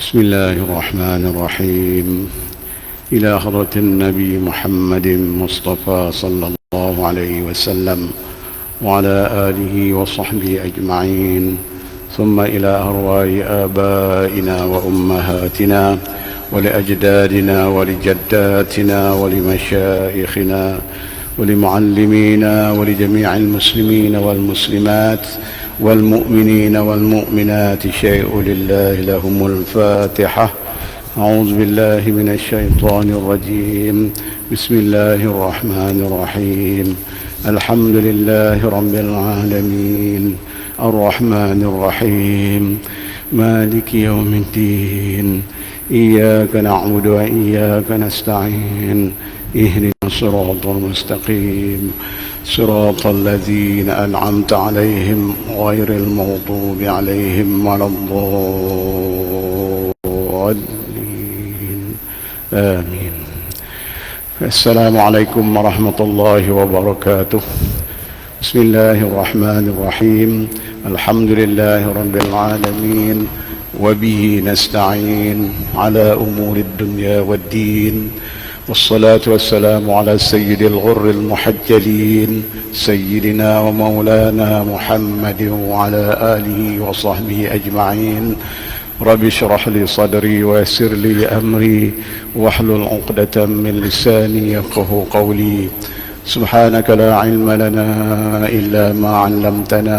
بسم الله الرحمن الرحيم. إلى حضرة النبي محمد مصطفى صلى الله عليه وسلم وعلى آله وصحبه أجمعين. ثم إلى أرواح آبائنا وأمهاتنا ولأجدادنا ولجداتنا ولمشايخنا ولمعلمينا ولجميع المسلمين والمسلمات والمؤمنين والمؤمنات. شيء لله لهم الفاتحة. أعوذ بالله من الشيطان الرجيم. بسم الله الرحمن الرحيم. الحمد لله رب العالمين. الرحمن الرحيم. مالك يوم الدين. إياك نعبد وإياك نستعين. اهدنا الصراط المستقيم. صراط الذين أنعمت عليهم غير المغضوب عليهم ولا الضالين. آمين. السلام عليكم ورحمة الله وبركاته. بسم الله الرحمن الرحيم. الحمد لله رب العالمين. وبه نستعين على أمور الدنيا والدين. والصلاة والسلام على سيد الغر المحجلين سيدنا ومولانا محمد وعلى آله وصحبه أجمعين. رب اشرح لي صدري ويسر لي أمري واحلل عقدة من لساني يفقه قولي. سبحانك لا علم لنا إلا ما علمتنا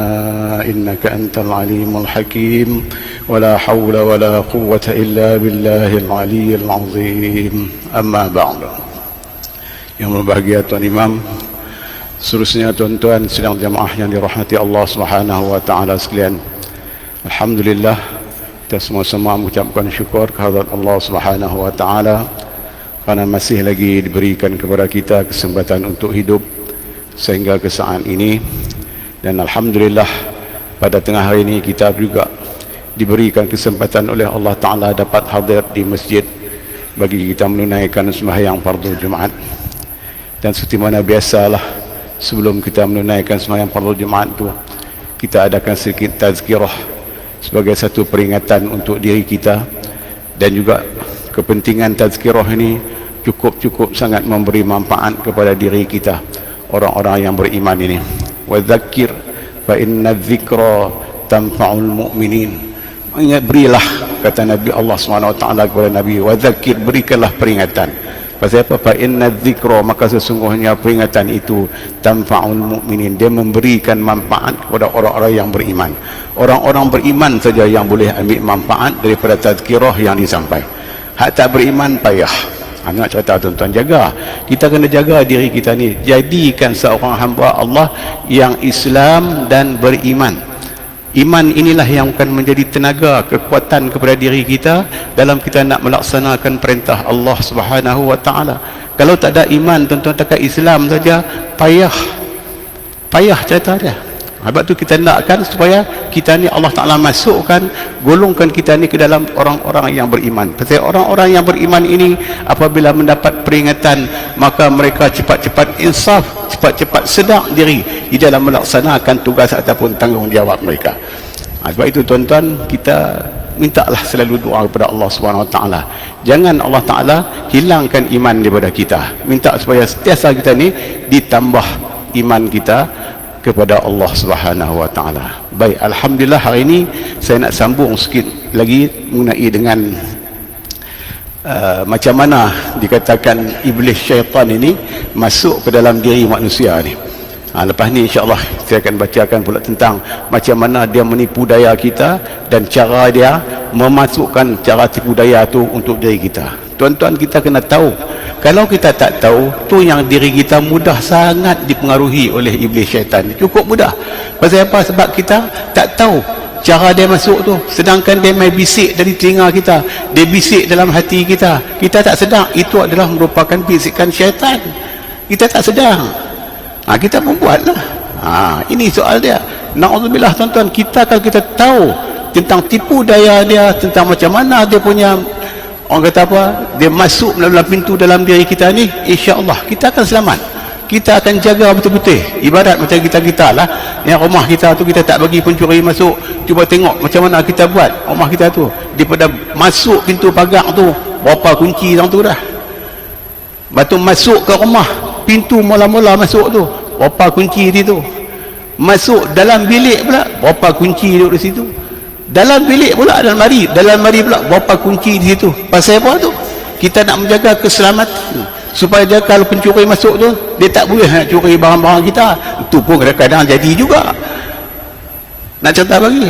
إنك أنت العليم الحكيم ولا حول ولا قوة إلا بالله العلي العظيم أما بعد yang berbahagia Tuan Imam seterusnya tuan-tuan sidang jamaah yang dirahmati Allah Subhanahu wa taala sekalian alhamdulillah kita semua-semua mengucapkan syukur kehadrat Allah Subhanahu wa taala kerana masih lagi diberikan kepada kita kesempatan untuk hidup sehingga ke saat ini. Dan alhamdulillah pada tengah hari ini kita juga diberikan kesempatan oleh Allah taala dapat hadir di masjid bagi kita menunaikan sembahyang fardu Jumaat. Dan seperti mana biasalah sebelum kita menunaikan sembahyang fardu Jumaat itu kita adakan sedikit tazkirah sebagai satu peringatan untuk diri kita. Dan juga kepentingan tazkirah ini cukup-cukup sangat memberi manfaat kepada diri kita orang-orang yang beriman ini. Wa dzakir fa inna dzikra tanfa'ul mu'minin. Ingat berilah kata Nabi Allah SWT kepada Nabi. Wa dzakir berikanlah peringatan. Pasal apa? Fa inna dzikra maka sesungguhnya peringatan itu tanfa'ul mu'minin. Dia memberikan manfaat kepada orang-orang yang beriman. Orang-orang beriman saja yang boleh ambil manfaat daripada tazkirah yang disampaikan hak tak beriman payah ha, nak cerita tuan-tuan jaga. Kita kena jaga diri kita ni. Jadikan seorang hamba Allah yang Islam dan beriman. Iman inilah yang akan menjadi tenaga kekuatan kepada diri kita dalam kita nak melaksanakan perintah Allah subhanahu wa ta'ala. Kalau tak ada iman tuan-tuan takat Islam saja payah. Payah cerita dia sebab tu kita nakkan supaya kita ni Allah Ta'ala masukkan golongkan kita ni ke dalam orang-orang yang beriman pasal orang-orang yang beriman ini apabila mendapat peringatan maka mereka cepat-cepat insaf cepat-cepat sedar diri di dalam melaksanakan tugas ataupun tanggungjawab mereka ha, sebab itu tuan-tuan kita mintalah selalu doa kepada Allah Subhanahu Wa Taala. Jangan Allah Taala hilangkan iman daripada kita. Minta supaya setiap kita ni ditambah iman kita kepada Allah Subhanahu wa taala. Baik, alhamdulillah hari ini saya nak sambung sikit lagi mengenai dengan uh, macam mana dikatakan iblis syaitan ini masuk ke dalam diri manusia ni. Ha, lepas ni insya-Allah saya akan bacakan pula tentang macam mana dia menipu daya kita dan cara dia memasukkan cara tipu daya tu untuk diri kita. Tuan-tuan kita kena tahu kalau kita tak tahu tu yang diri kita mudah sangat dipengaruhi oleh iblis syaitan. Cukup mudah. Pasal apa? Sebab kita tak tahu cara dia masuk tu. Sedangkan dia main bisik dari telinga kita. Dia bisik dalam hati kita. Kita tak sedar. Itu adalah merupakan bisikan syaitan. Kita tak sedar. Ha, kita pun buatlah. Ha, ini soal dia. Na'udzubillah tuan-tuan. Kita kalau kita tahu tentang tipu daya dia tentang macam mana dia punya orang kata apa? Dia masuk dalam pintu dalam diri kita ni insya-Allah kita akan selamat. Kita akan jaga betul-betul. Ibarat macam kita-kita lah. Yang rumah kita tu kita tak bagi pencuri masuk. Cuba tengok macam mana kita buat rumah kita tu. Daripada masuk pintu pagar tu berapa kunci yang tu dah. Batu masuk ke rumah pintu mula-mula masuk tu berapa kunci di tu. Masuk dalam bilik pula berapa kunci duduk di situ dalam bilik pula dalam mari. Dalam mari pula berapa kunci di situ? Pasal apa tu? Kita nak menjaga keselamatan. Supaya dia kalau pencuri masuk tu dia tak boleh nak curi barang-barang kita. Itu pun kadang-kadang jadi juga. Nak cerita bagi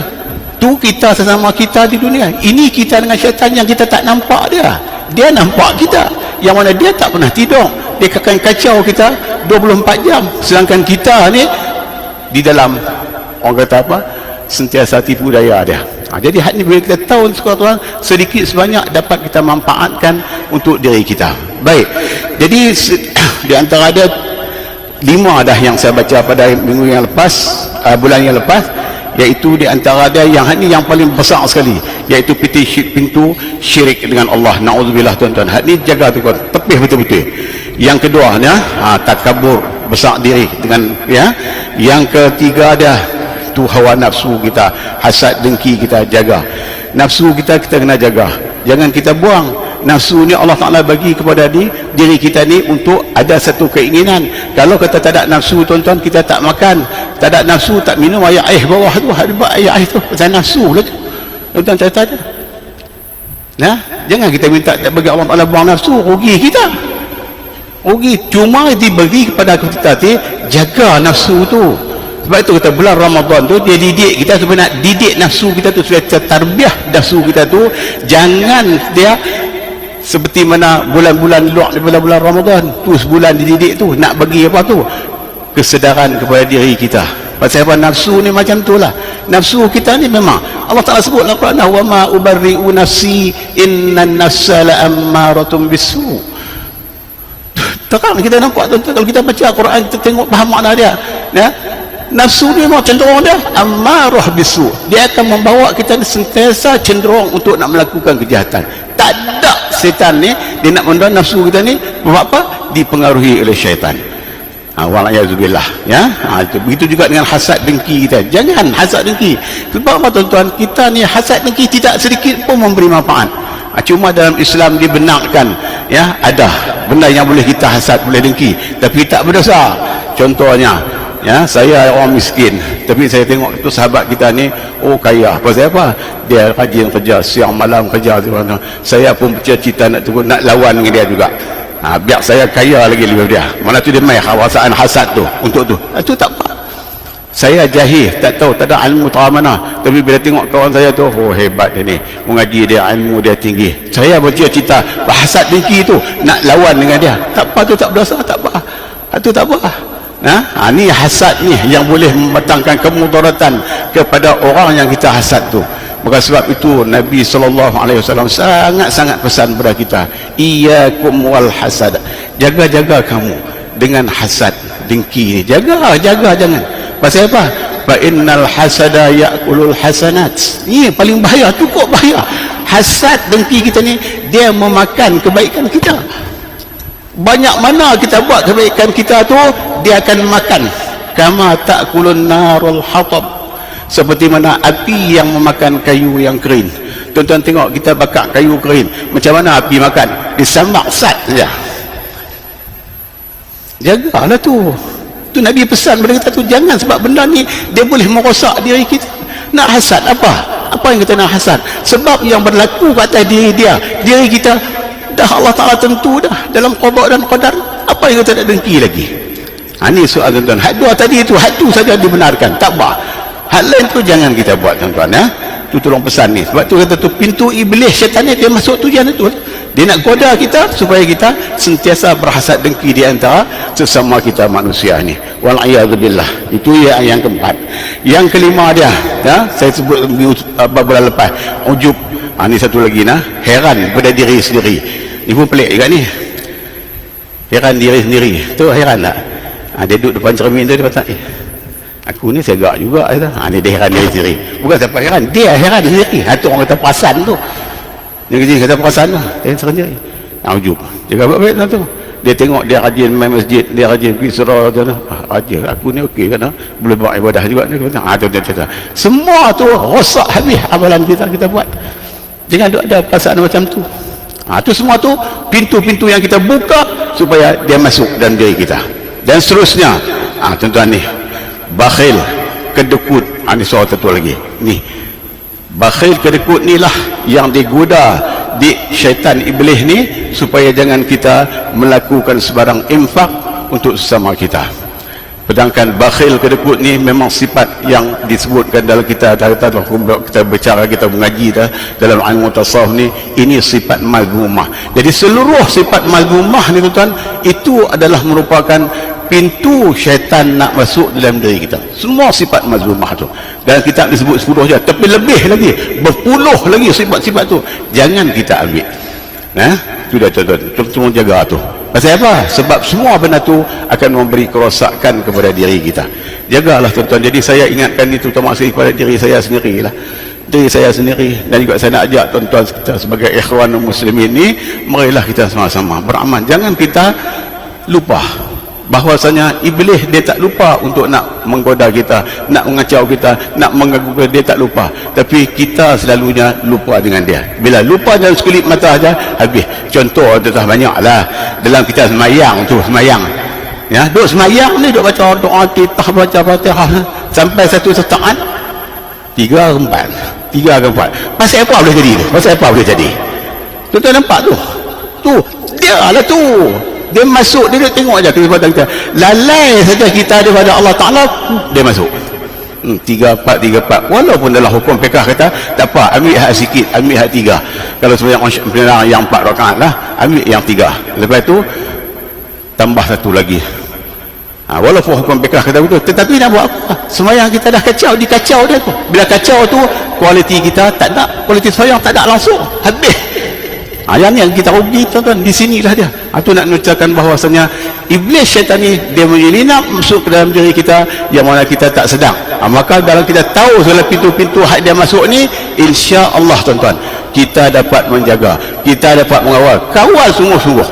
tu kita sesama kita di dunia. Ini kita dengan syaitan yang kita tak nampak dia. Dia nampak kita. Yang mana dia tak pernah tidur. Dia akan kacau kita 24 jam. Sedangkan kita ni di dalam orang kata apa sentiasa tipu daya dia. Ha, jadi hak ni bila kita tahu Tuhan sedikit sebanyak dapat kita manfaatkan untuk diri kita. Baik. Jadi di antara ada lima dah yang saya baca pada minggu yang lepas uh, bulan yang lepas iaitu di antara dia yang ini yang paling besar sekali iaitu pintu, pintu syirik dengan Allah. Na'udzubillah tuan-tuan. Hak ni jaga tu tepih betul-betul. Yang kedua ya ha, takabur besar diri dengan ya. Yang ketiga dia tu hawa nafsu kita. Hasad dengki kita jaga. Nafsu kita kita kena jaga. Jangan kita buang. Nafsu ni Allah Ta'ala bagi kepada di, diri kita ni untuk ada satu keinginan. Kalau kita tak ada nafsu tuan-tuan kita tak makan. Tak ada nafsu tak minum air air bawah tu hebat air air tu. Pasal nafsu lah tu. Tuan-tuan cerita dia nah, jangan kita minta bagi Allah Ta'ala buang nafsu rugi kita. Rugi. Cuma diberi kepada kita jaga nafsu tu sebab itu kata bulan Ramadan tu dia didik kita supaya nak didik nafsu kita tu supaya tertarbiah nafsu kita tu. Jangan dia seperti mana bulan-bulan luar di bulan-bulan Ramadan tu sebulan dididik tu nak bagi apa tu? Kesedaran kepada diri kita. Pasal apa? Nafsu ni macam tu lah. Nafsu kita ni memang Allah Ta'ala sebut dalam Quran wa ma ubarri'u nafsi inna nafsa la ammaratun bisu terang kita nampak tu kalau kita baca Quran kita tengok faham makna dia. Ya nafsu ni memang cenderung dia. Amarah bisu. Dia akan membawa kita sentiasa cenderung untuk nak melakukan kejahatan. Tak ada setan ni dia nak mendorong nafsu kita ni buat apa? Dipengaruhi oleh syaitan. Ha, walayazubillah ya? Ha, itu, begitu juga dengan hasad dengki kita. Jangan hasad dengki. Sebab apa tuan-tuan? Kita ni hasad dengki tidak sedikit pun memberi manfaat. Ha, cuma dalam Islam dibenarkan ya ada benda yang boleh kita hasad boleh dengki. Tapi tak berdosa. Contohnya ya saya orang miskin. Tapi saya tengok itu sahabat kita ni oh kaya. Pasal apa? Dia rajin kerja siang malam kerja tu. Saya pun bercita-cita nak turun nak lawan dengan dia juga. Ha, biar saya kaya lagi lebih dia. Mana tu dia main khawasaan hasad tu untuk tu. Itu ha, tak apa. Saya jahil tak tahu tak ada ilmu tahu mana. Tapi bila tengok kawan saya tu oh hebat dia ni. Mengaji dia ilmu dia tinggi. Saya bercita-cita hasad dengki tu nak lawan dengan dia. Tak apa tu tak berdosa tak apa. Itu ha, tak apa Ha? ha? ni hasad ni yang boleh membatangkan kemudaratan kepada orang yang kita hasad tu. Maka sebab itu Nabi SAW sangat-sangat pesan kepada kita iyakum wal hasad. Jaga-jaga kamu dengan hasad dengki ni. Jaga jaga jangan. Pasal apa? Fa innal hasada ya'kulul hasanat. Ni paling bahaya cukup bahaya. Hasad dengki kita ni dia memakan kebaikan kita banyak mana kita buat kebaikan kita tu dia akan makan. Kama ta'kulun narul hatab. Seperti mana api yang memakan kayu yang kering. Tuan-tuan tengok kita bakar kayu kering. Macam mana api makan? Disambak sat saja. Jagalah tu. Tu Nabi pesan kepada kita tu jangan sebab benda ni dia boleh merosak diri kita. Nak hasad apa? Apa yang kita nak hasad? Sebab yang berlaku kat diri dia diri kita dah Allah Ta'ala tentu dah dalam qadar dan qadar. Apa yang kita nak dengki lagi? Ha, ni soal tuan-tuan. Had dua tadi itu had tu saja dibenarkan. Tak apa had lain tu jangan kita buat tuan-tuan ya. Tu tolong pesan ni. Sebab tu kata tu pintu iblis syaitan ni dia masuk tujuan itu. Dia nak goda kita supaya kita sentiasa berhasad dengki di antara sesama kita manusia ni. Wal'iyadzubillah itu yang, yang keempat. Yang kelima dia ya, saya sebut beberapa bulan lepas. Ujub. Ha, ni satu lagi nah. Heran pada diri sendiri pun pelik juga ni. Heran diri sendiri. Tu heran tak? Ha, dia duduk depan cermin tu dia kata eh aku ni segak juga ha, ni dia heran diri sendiri. Bukan siapa heran dia heran diri sendiri. Ha, tu orang kata perasan tu. Dia kata, kata perasan lah. Dia sendiri ha, ujub dia kata baik tu? Dia tengok dia rajin main masjid dia rajin pergi surau tu ah, rajin aku ni okey kan ah? boleh buat ibadah juga ni. Ah, tu, tu, tu, tu. semua tu rosak habis amalan kita kita buat. Jangan ada perasaan macam tu ha, tu semua tu pintu-pintu yang kita buka supaya dia masuk dalam diri kita. Dan seterusnya. Ha, tuan-tuan ni bakhil kedekut. Ha, ni soal satu lagi. Ni bakhil kedekut ni lah yang digoda di syaitan iblis ni supaya jangan kita melakukan sebarang infak untuk sesama kita sedangkan bakhil kedekut ni memang sifat yang disebutkan dalam kita kata kita bicara kita mengaji dah, dalam ilmu tasawuf ni ini sifat mazmumah jadi seluruh sifat mazmumah ni tuan itu adalah merupakan pintu syaitan nak masuk dalam diri kita. Semua sifat mazmumah tu. Dalam kitab disebut 10 je tapi lebih lagi berpuluh lagi sifat-sifat tu. Jangan kita ambil. Nah sudah tuan-tuan. Tolong jaga tu Pasal apa? Sebab semua benda tu akan memberi kerosakan kepada diri kita. Jagalah tuan-tuan. Jadi saya ingatkan itu termasuk kepada diri saya sendiri lah. Diri saya sendiri. Dan juga saya nak ajak tuan-tuan kita sebagai ikhwan muslimin ni, marilah kita sama-sama beramal. Jangan kita lupa bahwasanya iblis dia tak lupa untuk nak menggoda kita nak mengacau kita nak mengganggu kita dia tak lupa. Tapi kita selalunya lupa dengan dia. Bila lupa dalam sekelip mata aja habis. Contoh dah banyak lah. Dalam kita semayang tu semayang. Ya duk semayang ni duk baca doa kita baca fatihah sampai satu setaan tiga empat. Tiga ke empat. Pasal apa boleh jadi tu? Pasal apa boleh jadi? Tuan-tuan nampak tu? Tu dia lah tu dia masuk dia, dia tengok aja kehidupan kita. Lalai saja kita daripada Allah Ta'ala dia masuk. Hmm, tiga empat tiga empat. Walaupun dalam hukum pekah kata tak apa ambil hak sikit ambil hak tiga. Kalau sebenarnya yang empat rakaat lah ambil yang tiga. Lepas tu tambah satu lagi. Ha, walaupun hukum pekah kata betul tetapi nak buat apa? Semayang kita dah kacau dikacau dia tu. Bila kacau tu kualiti kita tak ada kualiti semayang tak ada langsung habis. Ha, yang yang kita rugi tuan-tuan di sinilah dia ha, tu nak menceritakan bahawasanya iblis syaitan ni dia menyelinap masuk ke dalam diri kita yang mana kita tak sedang ha, maka dalam kita tahu segala pintu-pintu hak dia masuk ni insya Allah tuan-tuan kita dapat menjaga kita dapat mengawal kawal sungguh-sungguh.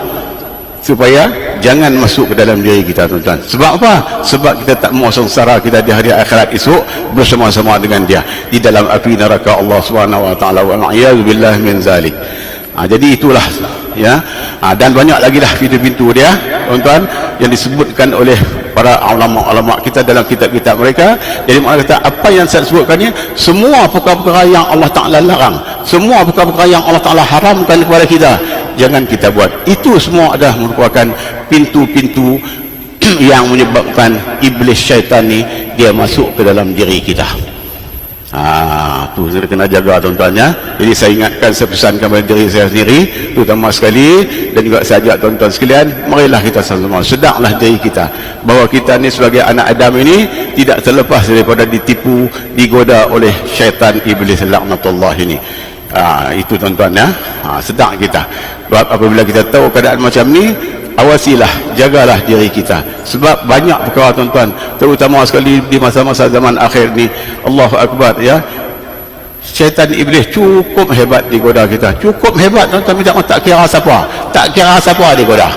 Supaya jangan masuk ke dalam diri kita tuan-tuan. Sebab apa? sebab kita tak mau sengsara kita di hari akhirat esok bersama-sama dengan dia. Di dalam api neraka Allah subhanahu wa ta'ala. Wa ma'iyaz min zalik ha, jadi itulah ya. Ha, dan banyak lagi lah pintu-pintu dia tuan-tuan yang disebutkan oleh para ulama-ulama kita dalam kitab-kitab mereka. Jadi mereka kata apa yang saya sebutkan ni semua perkara-perkara yang Allah Ta'ala larang. Semua perkara-perkara yang Allah Ta'ala haramkan kepada kita jangan kita buat. Itu semua adalah merupakan pintu-pintu yang menyebabkan iblis syaitan ni dia masuk ke dalam diri kita Ah, tu saya kena jaga tuan-tuan ya. Jadi saya ingatkan saya pesankan kepada diri saya sendiri, terutama sekali dan juga saya ajak tuan-tuan sekalian, marilah kita sama-sama sedaklah diri kita bahawa kita ni sebagai anak Adam ini tidak terlepas daripada ditipu, digoda oleh syaitan iblis laknatullah ini. Ah, itu tuan-tuan ya. Ah, sedang kita. Sebab apabila kita tahu keadaan macam ni, awasilah jagalah diri kita. Sebab banyak perkara tuan-tuan terutama sekali di masa-masa zaman akhir ni. Allahu Akbar ya. Syaitan iblis cukup hebat digoda kita. Cukup hebat tuan-tuan minta tak kira siapa. Tak kira siapa digoda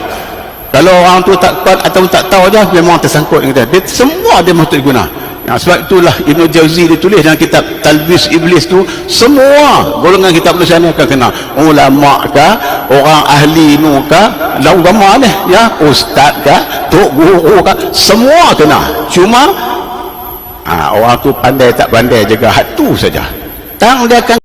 kalau orang tu tak kuat atau tak tahu aja memang tersangkut dengan dia, dia semua dia mahu guna Ya, sebab itulah Ibn Jauzi ditulis dalam kitab Talbis Iblis tu semua golongan kitab manusia ni akan kena ulama kah? Orang ahli nu kah? Lau agama ni ya. Ustaz kah? Tok guru kah? Semua kena cuma ha, orang tu pandai tak pandai jaga hatu saja. Tang dia akan